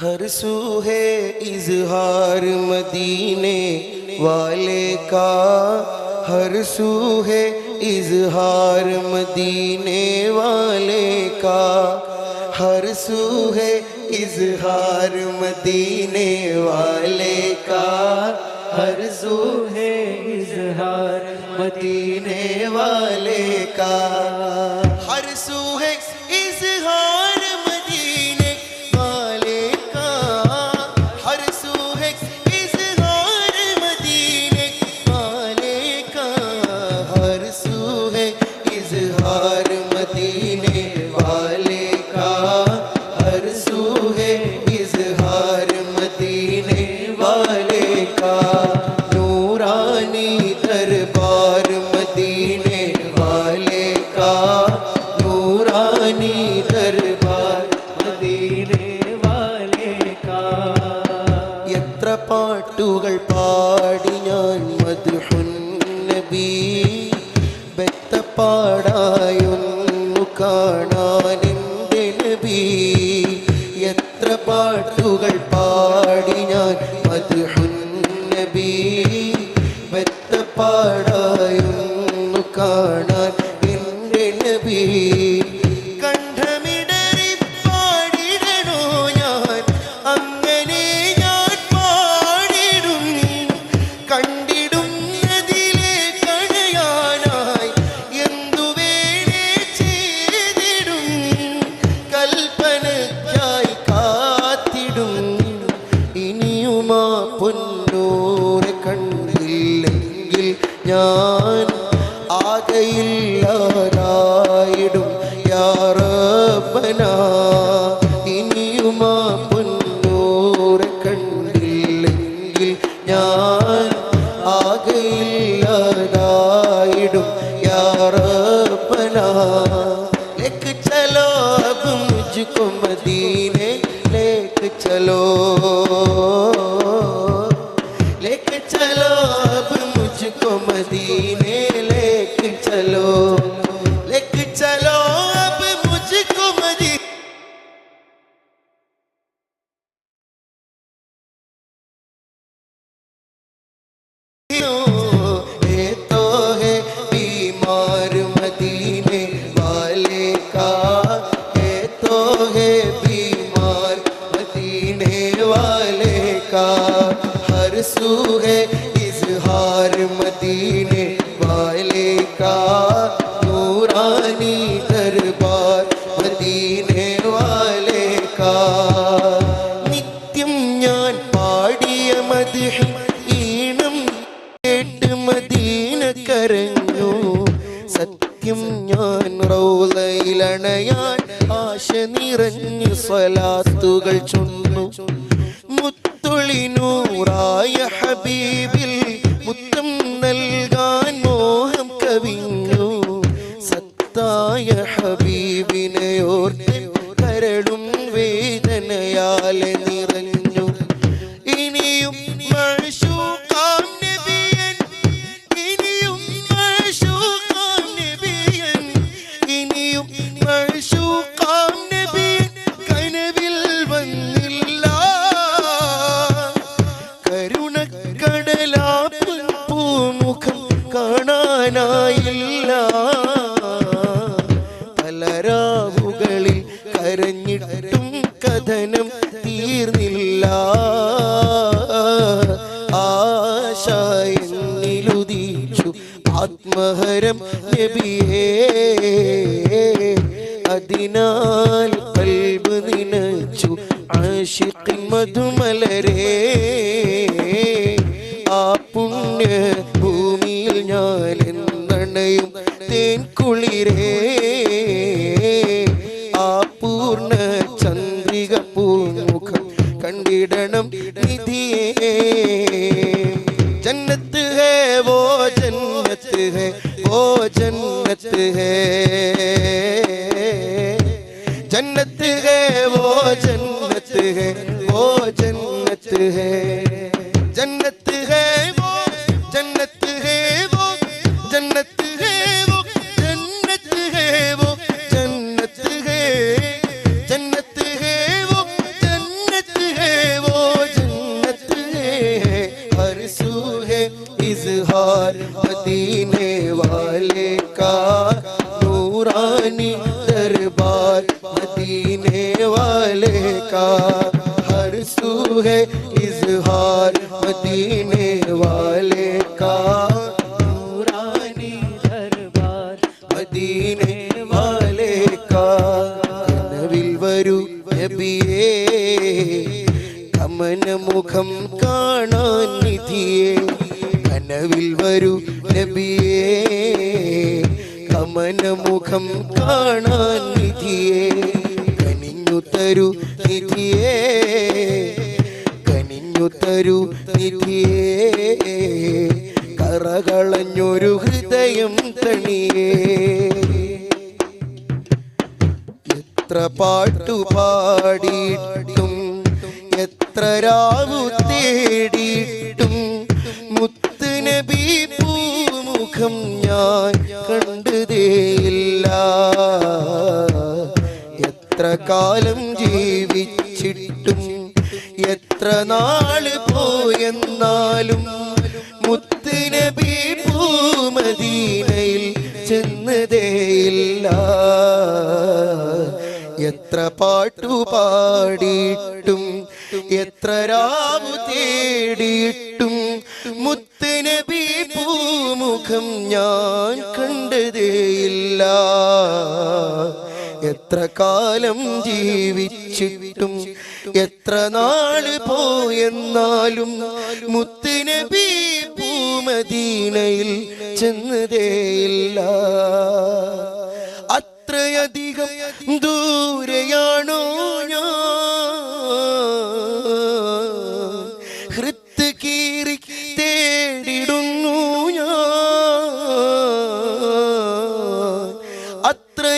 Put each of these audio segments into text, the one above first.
हर सू है इजहार मदीने वाले का, हर सू है इजहार मदीने वाले का, हर सू है इजहार मदीने वाले का, हर सू है इजहार मदीने वाले का। हर सू പാട്ടുകൾ പാടി ഞാൻ മധുഹുൻ നബി ബെത്തപ്പാടായൊന്നു കാണാൻ എന്റെ നബി. എത്ര പാട്ടുകൾ പാടി ഞാൻ കണ്ടില്ലെങ്കിൽ ഞാൻ ആകയില്ലാരായിടും യാറബന ഇനിയുമാ പൊന്നൂരെ കണ്ടില്ലെങ്കിൽ ഞാൻ ആകയില്ലാതായിടും. യാറബന ലേക്ക് ചലോ अब मुझको मदीने ലേക്ക് ചലോ. नूरानी दरबार मदीने वाले का നിത്യം ഞാൻ പാടിയ മതിഹ് ഈണം കേട്ട് മദീന കരഞ്ഞു സത്യം ഞാൻ റൗലയിലണയാൻ ആശ നിറഞ്ഞു സ്വലാത്തുകൾ ചൊന്നു മുത്തുളിനൂറായ ഹബീബിൽ ഓർത്ത് കരളും വേദനയാലെ നിറഞ്ഞു കഥനം തീർന്നില്ല. ആശ ആത്മഹരം നബിയേ. അതിനാൽ കൽബ് നിനച്ചു ആശിഖിൻ മധുമലരേ. ആ പുണ്യ ഭൂമിയിൽ ഞാൻ എന്നണയും തേൻ കുളിരേ. கண்டிடணும் நிதியே. ஜன்னத்து ஹே ஓ ஜன்னத்து ஹே ஓ ஜன்னத்து ஹே ஜன்னத்து ஹே ஓ ஜன்னத்து ஹே ஓ ஜன்னத்து ஹே मदीने वाले का नूरानी दरबार मदीने वाले का हर सू है इजहार मदीने वाले का नूरानी दरबार മദീനെ വാലേക്കാ കനവിൽ വരൂ നബിയേ കമനമുഖം കാണാൻ നിധിയേ കനവിൽ വരൂ നബിയേ. കമനമുഖം കാണാൻ നിധിയേ കനിഞ്ഞു തരൂ നിധിയേ. കനിഞ്ഞു തരൂ നിധിയേ. കറകളഞ്ഞൊരു ഹൃദയം തണിയേ. എത്ര പാട്ടു പാടിയിട്ടും എത്ര രാവു തേടിയിട്ടും ഞാൻ കണ്ടതേയില്ല. എത്ര കാലം ജീവിച്ചിട്ടും എത്ര നാൾ പോയെന്നാലും മുത്ത് നബി പൂമദീനയിൽ ചെന്നതേയില്ല. എത്ര പാട്ടു പാടിയിട്ടും എത്ര രാവു തേടിയിട്ടും മുത്ത് നബി പൂമുഖം ഞാൻ കണ്ടതേയില്ല. എത്ര കാലം ജീവിച്ചിട്ടും എത്ര നാൾ പോയെന്നാലും മുത്തുനബി പൂമദീനയിൽ ചെന്നതേയില്ല. അത്രയധികം ദൂരെയാണോ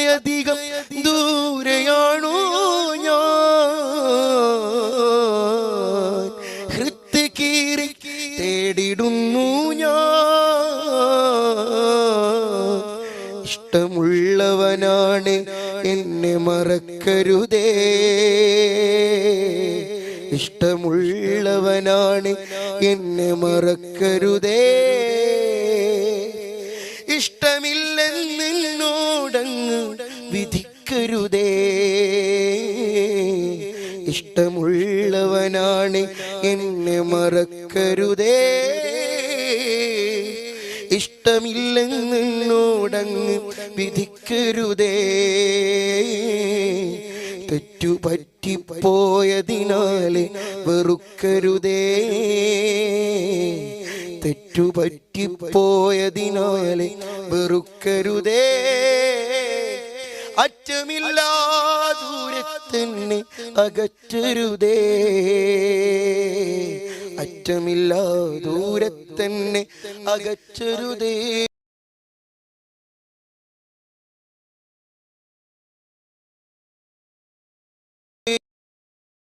അത്രയധികം ദൂരയാണു ഞാൻ. തേടിടുന്നു ഞാൻ. ഇഷ്ടമുള്ളവനാണ് എന്നെ മറക്കരുതേ. ഇഷ്ടമുള്ളവനാണ് എന്നെ മറക്കരുതേ. ഇഷ്ടമില്ലെന്നോടങ്ങ് വിധിക്കരുതേ. ഇഷ്ടമുള്ളവനാണ് എന്നെ മറക്കരുതേ. ഇഷ്ടമില്ലെന്നോടങ്ങ് വിധിക്കരുതേ. തെറ്റുപറ്റിപ്പോയതിനാലെ വെറുക്കരുതേ. തെറ്റുപറ്റിപ്പോയതിനാലെ വെറുക്കരുതേ. അറ്റമില്ലാ ദൂരത്തന്നെ അകറ്റരുതേ. അറ്റമില്ലാ ദൂരത്തന്നെ അകറ്റരുതേ.